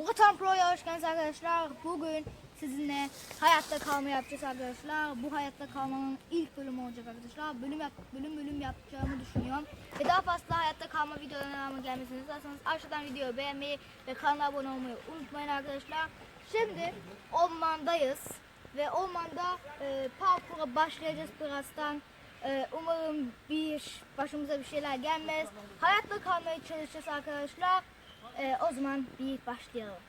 Botan Pro'ya hoş geldiniz arkadaşlar. Bugün sizinle hayatta kalma yapacağız arkadaşlar. Bu hayatta kalmanın ilk bölümü olacak arkadaşlar. Bölüm yap bölüm bölüm yapacağımı düşünüyorum. Ve daha fazla hayatta kalma videolarına gelmesini isterseniz aşağıdan videoyu beğenmeyi ve kanala abone olmayı unutmayın arkadaşlar. Şimdi ormandayız ve ormanda e, parkura başlayacağız birazdan. E, umarım bir başımıza bir şeyler gelmez. Hayatta kalmaya çalışacağız arkadaşlar. E, o zaman bir başlayalım.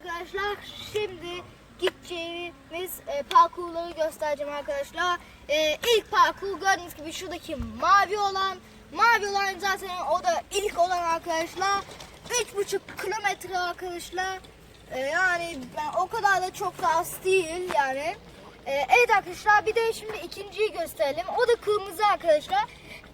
Arkadaşlar şimdi gideceğimiz e, parkurları göstereceğim arkadaşlar. E, ilk parkur gördüğünüz gibi şuradaki mavi olan. Mavi olan zaten o da ilk olan arkadaşlar. 3,5 kilometre arkadaşlar. E, yani ben o kadar da çok da az değil yani. E, evet arkadaşlar bir de şimdi ikinciyi gösterelim. O da kırmızı arkadaşlar.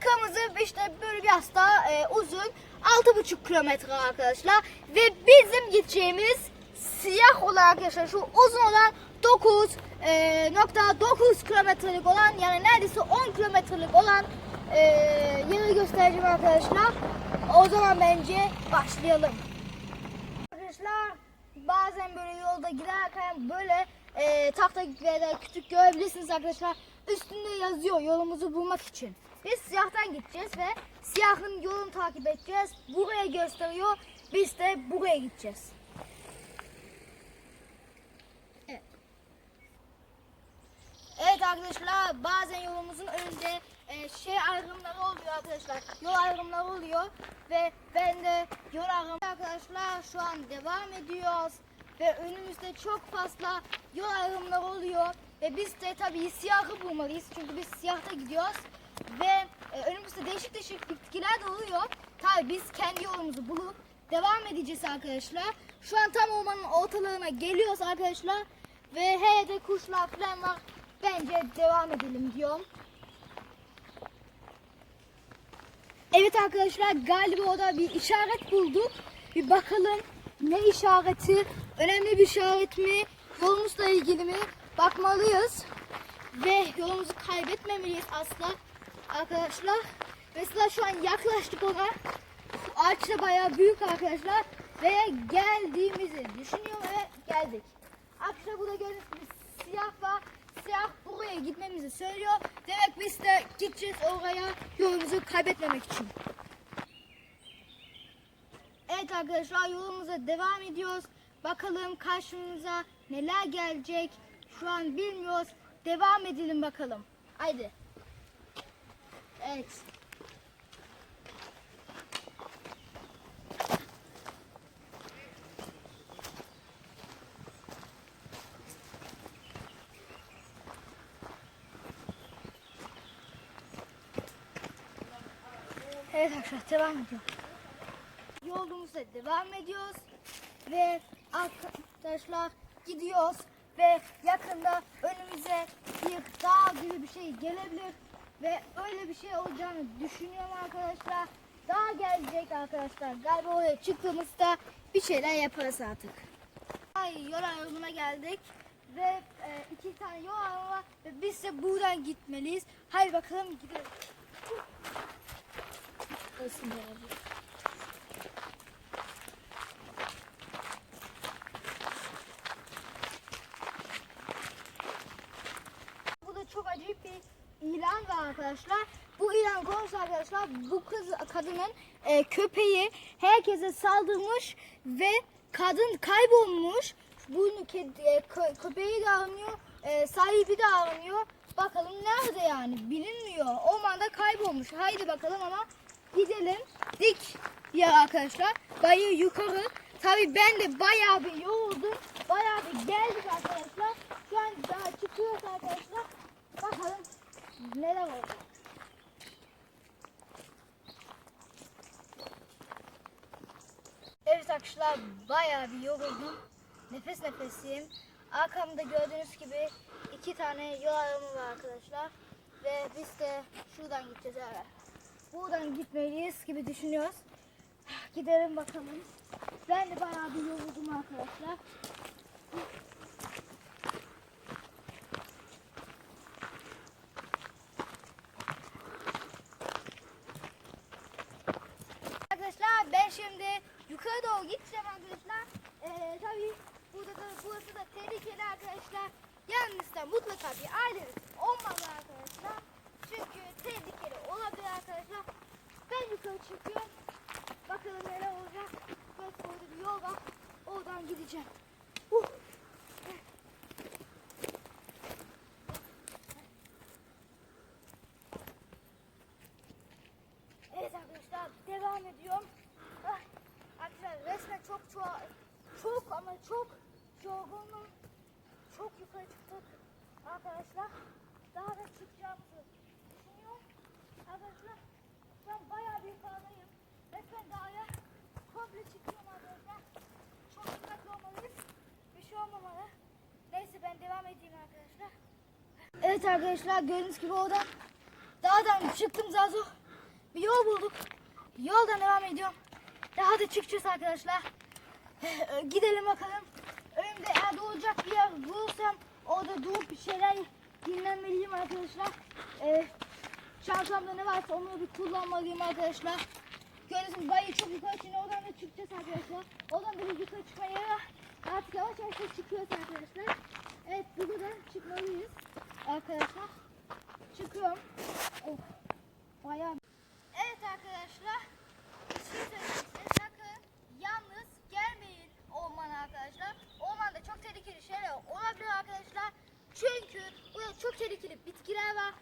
Kırmızı işte böyle biraz daha e, uzun. 6,5 kilometre arkadaşlar. Ve bizim gideceğimiz siyah olan arkadaşlar şu uzun olan 9 e, nokta 9 kilometrelik olan yani neredeyse 10 kilometrelik olan e, yeri göstereceğim arkadaşlar. O zaman bence başlayalım. Arkadaşlar bazen böyle yolda giderken böyle e, tahta veya kütük görebilirsiniz arkadaşlar. Üstünde yazıyor yolumuzu bulmak için. Biz siyahtan gideceğiz ve siyahın yolunu takip edeceğiz. Buraya gösteriyor. Biz de buraya gideceğiz. Evet. Evet arkadaşlar bazen yolumuzun önünde e, şey ayrımları oluyor arkadaşlar. Yol ayrımları oluyor ve ben de yol ayrımı arkadaşlar şu an devam ediyoruz ve önümüzde çok fazla yol ayrımları oluyor ve biz de tabii siyahı bulmalıyız çünkü biz siyahta gidiyoruz ve e, önümüzde değişik değişik bitkiler de oluyor. Tabii biz kendi yolumuzu bulup devam edeceğiz arkadaşlar. Şu an tam ormanın ortalarına geliyoruz arkadaşlar ve her yerde kuşlar falan var. Bence devam edelim diyorum. Evet arkadaşlar galiba orada bir işaret bulduk. Bir bakalım ne işareti? Önemli bir işaret mi? Yolumuzla ilgili mi? Bakmalıyız. Ve yolumuzu kaybetmemeliyiz asla. Arkadaşlar. Mesela şu an yaklaştık ona. Ağaç da bayağı büyük arkadaşlar. Ve geldiğimizi düşünüyorum ve geldik. Arkadaşlar burada gördüğünüz gibi siyah var. Siyah buraya gitmemizi söylüyor. Demek biz de gideceğiz oraya yolumuzu kaybetmemek için. Evet arkadaşlar yolumuza devam ediyoruz. Bakalım karşımıza neler gelecek. Şu an bilmiyoruz. Devam edelim bakalım. Haydi. Evet. Evet arkadaşlar devam ediyor. Yolumuza devam ediyoruz ve arkadaşlar gidiyoruz ve yakında önümüze bir dağ gibi bir şey gelebilir ve öyle bir şey olacağını düşünüyorum arkadaşlar. Dağ gelecek arkadaşlar. Galiba oraya çıktığımızda bir şeyler yaparız artık. Ay yol ayrımına geldik ve e, iki tane yol ayrımı ve biz de buradan gitmeliyiz. Haydi bakalım gidelim. Olsun. Burada çok acayip bir ilan var arkadaşlar. Bu ilan konusu arkadaşlar bu kız kadının e, köpeği herkese saldırmış ve kadın kaybolmuş. Bunu kedi, e, kö- köpeği de aranıyor, e, sahibi de aranıyor. Bakalım nerede yani bilinmiyor. Ormanda kaybolmuş. Haydi bakalım ama gidelim. Dik yer arkadaşlar. Bayı yukarı. Tabi ben de bayağı bir yoruldum. Bayağı bir geldik arkadaşlar. Şu an daha çıkıyoruz arkadaşlar. Bakalım neler olacak. Evet arkadaşlar bayağı bir yoruldum. Nefes nefesiyim. Arkamda gördüğünüz gibi iki tane yol ayrımı var arkadaşlar. Ve biz de şuradan gideceğiz evet. Buradan gitmeliyiz gibi düşünüyoruz. Gidelim bakalım. Ben de bayağı bir yoruldum arkadaşlar. Arkadaşlar ben şimdi yukarı doğru gideceğim arkadaşlar. Ee, arkadaşlar yanınızda mutlaka bir aileniz olmalı arkadaşlar. Çünkü tehlikeli olabilir arkadaşlar. Ben yukarı çıkıyorum. Bakalım neler olacak. Böyle orada bir yol var. Oradan gideceğim. Uh. Evet arkadaşlar devam ediyorum. Ah, Arkadaşlar resmen çok çok çok ama çok yorgunum. Çok yukarı çıktık arkadaşlar. Daha da çıkacağımızı düşünüyorum. Arkadaşlar ben bayağı bir yukarıdayım. Resmen dağa komple çıkıyorum arkadaşlar. Çok dikkatli olmalıyız. Bir şey olmamalı. Neyse ben devam edeyim arkadaşlar. Evet arkadaşlar gördüğünüz gibi oradan dağdan çıktım Zazo. Bir yol bulduk. Yoldan devam ediyorum. Daha da çıkacağız arkadaşlar. Gidelim bakalım. Eğer doğacak bir yer bulursam orada durup bir şeyler dinlenmeliyim arkadaşlar. Ee, çantamda ne varsa onu bir kullanmalıyım arkadaşlar. Gördüğünüz gibi bayağı çok yukarı şimdi oradan da çıkacağız arkadaşlar. Oradan da bir yukarı çıkma yeri var. Artık yavaş yavaş çıkıyoruz arkadaşlar. Evet burada da çıkmalıyız arkadaşlar. Çıkıyorum. Of. Bayağı. Evet arkadaşlar. Bir şey söyleyeyim size. Sakın yalnız gelmeyin ormana arkadaşlar. Ormanda çok tehlikeli şeyler olabilir arkadaşlar. Çünkü burada çok tehlikeli bitkiler var.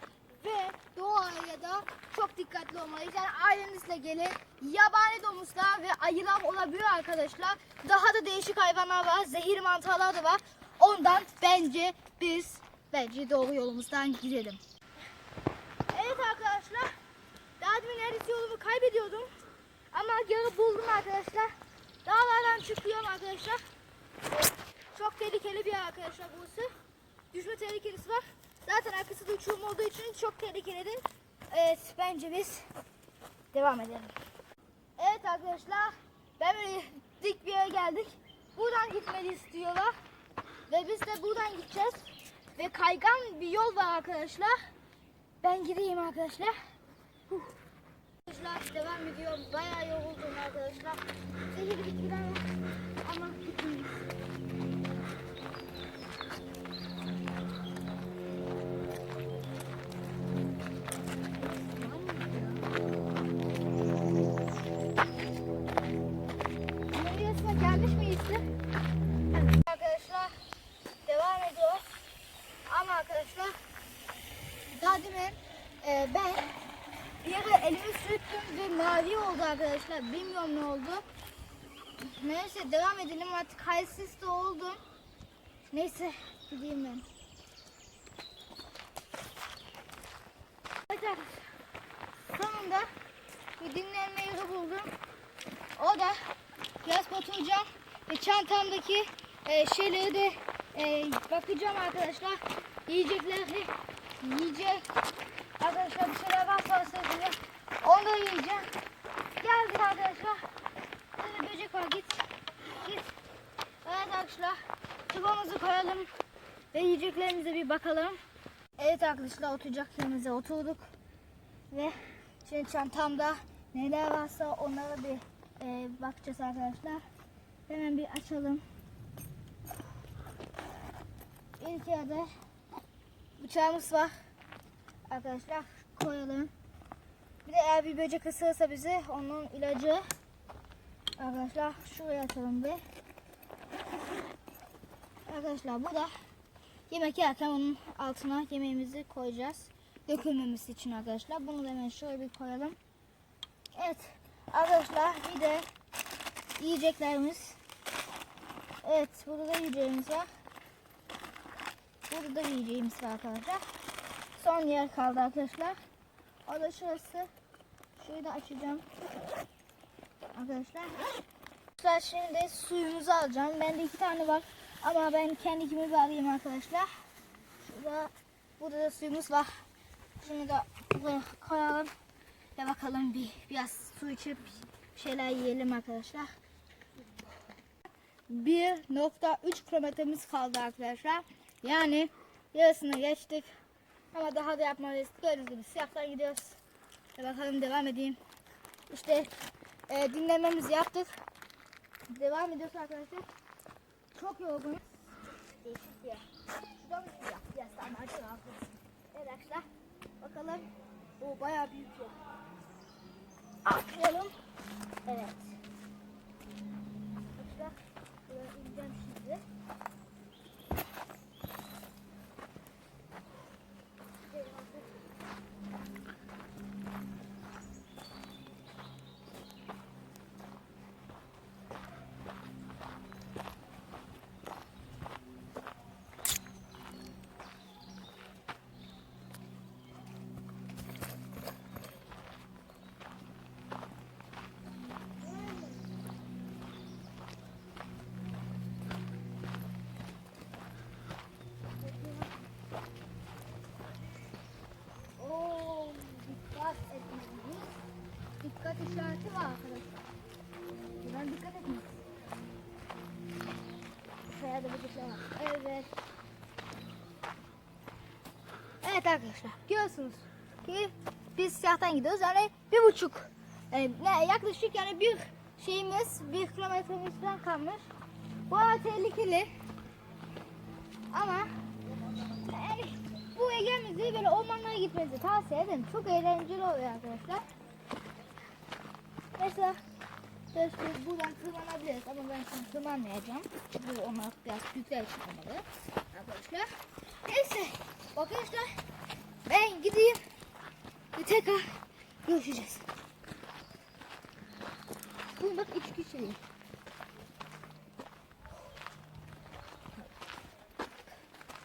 Ve doğaya da çok dikkatli olmalıyız. Yani ailenizle gelin. Yabani domuzlar ve ayılar olabilir arkadaşlar. Daha da değişik hayvanlar var. Zehir mantarlar da var. Ondan bence biz bence doğru yolumuzdan gidelim. Evet arkadaşlar. Daha demin neredeyse yolumu kaybediyordum. Ama yarı buldum arkadaşlar. Dağlardan çıkıyorum arkadaşlar. Çok tehlikeli bir yer arkadaşlar burası. Düşme tehlikelisi var. Zaten arkası da uçurum olduğu için çok tehlikelidir. Evet bence biz devam edelim. Evet arkadaşlar. Ben böyle dik bir yere geldik. Buradan gitmeliyiz diyorlar. Ve biz de buradan gideceğiz. Ve kaygan bir yol var arkadaşlar. Ben gideyim arkadaşlar. Huh. Arkadaşlar devam ediyorum. Bayağı yoruldum arkadaşlar. Zehirli bitkiler var. Bilmiyorum ne oldu. Neyse devam edelim artık halsiz de oldum. Neyse gideyim ben. Evet. Sonunda bir dinlenme yeri buldum. O da biraz oturacağım ve çantamdaki e, şeyleri de e, bakacağım arkadaşlar. Yiyecekleri yiyecek. Arkadaşlar bir şeyler varsa sizinle onu da yiyeceğim. Geldik arkadaşlar. Burada böcek var git. Git. Evet arkadaşlar. Çubamızı koyalım ve yiyeceklerimize bir bakalım. Evet arkadaşlar oturacak yerimize oturduk. Ve şimdi çantamda neler varsa onlara bir e, bakacağız arkadaşlar. Hemen bir açalım. İlk yerde bıçağımız var. Arkadaşlar koyalım. Bir de eğer bir böcek ısırırsa bizi onun ilacı. Arkadaşlar şuraya atalım bir. Arkadaşlar bu da yemek yerken onun altına yemeğimizi koyacağız. Dökülmemesi için arkadaşlar. Bunu da hemen şöyle bir koyalım. Evet arkadaşlar bir de yiyeceklerimiz. Evet burada da yiyeceğimiz var. Burada da yiyeceğimiz var arkadaşlar. Son yer kaldı arkadaşlar. O da şurası. Şurayı da açacağım. Arkadaşlar. Arkadaşlar şimdi suyumuzu alacağım. Bende iki tane var. Ama ben kendi kimi alayım arkadaşlar. Şurada, burada da suyumuz var. Şunu da buraya koyalım. Ve bakalım bir biraz su içip bir şeyler yiyelim arkadaşlar. 1.3 kilometremiz kaldı arkadaşlar. Yani yarısını geçtik. Ama daha da yapmalıyız. Gördüğünüz gibi siyahtan gidiyoruz. Ve bakalım devam edeyim. İşte e, dinlememizi yaptık. Devam ediyoruz arkadaşlar. Çok yorgunum. değişik bir yer. Şurada mı siyah? Siyah sarmancı haklısın. Evet arkadaşlar. Bakalım. O bayağı büyük yer. Atlayalım. Evet. Arkadaşlar. Buraya ineceğim şimdi. Şey. Evet. Evet arkadaşlar görüyorsunuz ki biz siyahtan gidiyoruz yani bir buçuk yani ne, yaklaşık yani bir şeyimiz bir kilometremiz falan kalmış. Bu arada tehlikeli ama yani bu Ege'mizi böyle ormanlara gitmenizi tavsiye ederim. Çok eğlenceli oluyor arkadaşlar. Mesela Keşke buradan tırmanabiliriz ama ben şimdi tırmanmayacağım. Çünkü onlar biraz büyükler için olmalı. Arkadaşlar. Neyse. Arkadaşlar ben gideyim. Ve tekrar görüşeceğiz. Bu bak iç kişilik.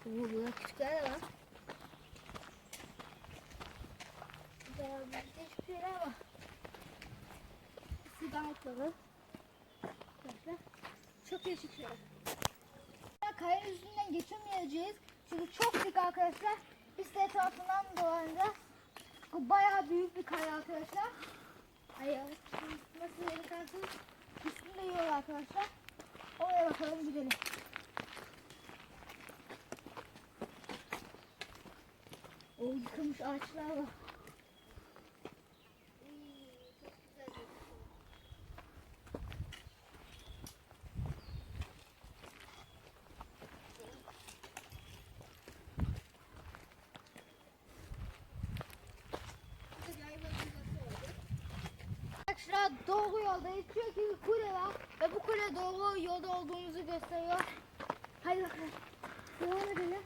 Oo, burada küçükler de var. Burada değişik şeyler var. Çok değişik şeyler. Kaya üstünden geçemeyeceğiz. Çünkü çok dik arkadaşlar. Biz de etrafından dolanacağız. Bu bayağı büyük bir kaya arkadaşlar. Ay nasıl yeri kalsın? Üstünde yol arkadaşlar. Oraya bakalım gidelim. O yıkılmış ağaçlar var. Arkadaşlar doğru yoldayız çünkü bir kule var ve bu kule doğru yolda olduğumuzu gösteriyor. Hadi bakalım. Devam edelim.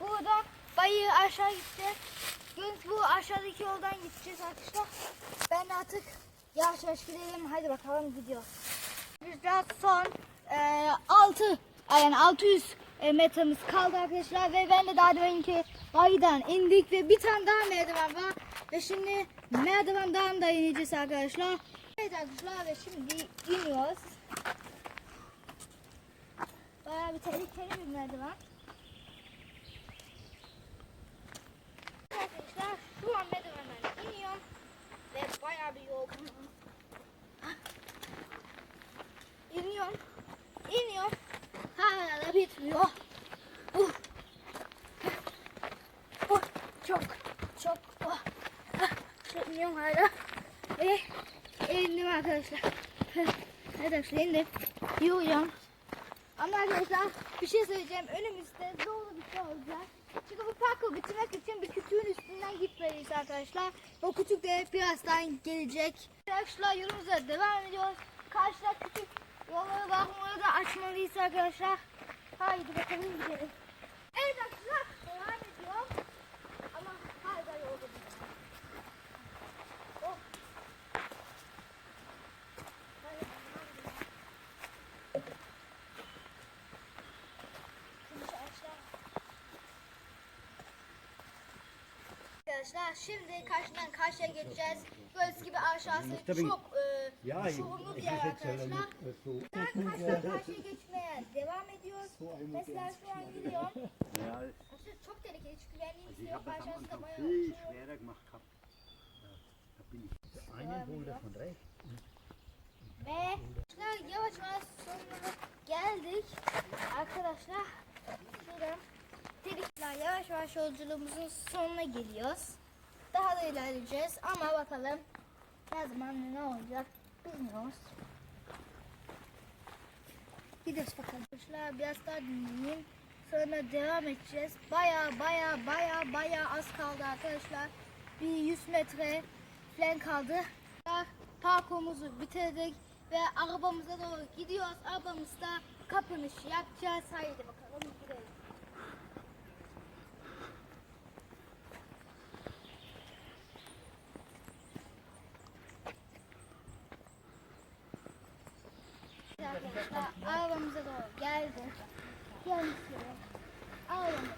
Buradan bayı aşağı gitti. Göz bu aşağıdaki yoldan gideceğiz arkadaşlar. Ben artık yavaş yavaş gidelim. Hadi bakalım gidiyor. Bizden son e, 6 yani 600 e, metremiz kaldı arkadaşlar ve ben de daha deminki baydan indik ve bir tane daha merdiven var ve şimdi merdiven daha da ineceğiz arkadaşlar. Evet arkadaşlar ve şimdi iniyoruz. Bayağı bir tehlikeli bir merdiven. Arkadaşlar şu an merdivenden iniyorum ve bayağı bir yorgunum. İniyorum, iniyorum. Hala bitmiyor. Uh. Uh. Çok, çok. Oh. İniyorum hala. Ve indim arkadaşlar. Arkadaşlar indim. Yürüyorum. Ama arkadaşlar bir şey söyleyeceğim. Önümüzde doğru bir şey olacak. Çünkü bu parkuru bitirmek için bir kütüğün üstünden gitmeliyiz arkadaşlar. O kütük de birazdan gelecek. Arkadaşlar yolumuza devam ediyoruz. Karşıda kütük yolları var. Onları da açmalıyız arkadaşlar. Haydi bakalım gidelim. Evet arkadaşlar devam ediyor. Ama hala yolda değil. Oh. Hadi, hadi. Şimdi aşağı. Arkadaşlar şimdi karşıdan karşıya geçeceğiz. Gördüğünüz gibi aşağısı çok e, çukurlu bir yer arkadaşlar. so. Ben karşıdan karşıya geçmeye devam ediyoruz. Mesela şu an gidiyorum. Aslında çok tehlikeli çünkü güvenliğimiz yok. Aşağısı da bayağı rechts. Ve yavaş yavaş sonuna geldik. Arkadaşlar şuradan delikler yavaş yavaş yolculuğumuzun sonuna geliyoruz. Daha da ilerleyeceğiz ama bakalım ne zaman ne olacak bilmiyoruz. Gidiyoruz bakalım. Arkadaşlar biraz daha dinleyin. Sonra devam edeceğiz. Baya baya baya baya az kaldı arkadaşlar. Bir 100 metre falan kaldı. Parkurumuzu bitirdik ve arabamıza doğru gidiyoruz. Arabamızda kapanış yapacağız. Haydi bakalım gidelim. Arkadaşlar arabamıza doğru geldik. Kendisi arabamız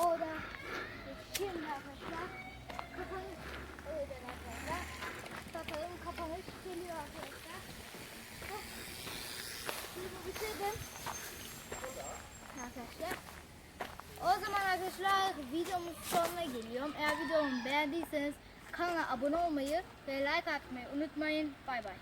orada. Şimdi arkadaşlar kapanış öyle arkadaşlar. Bakalım kapanış geliyor arkadaşlar. Şimdi bitirdim. Arkadaşlar. O zaman arkadaşlar videomuz sonuna geliyorum. Eğer videomu beğendiyseniz kanala abone olmayı ve like atmayı unutmayın. Bay bay.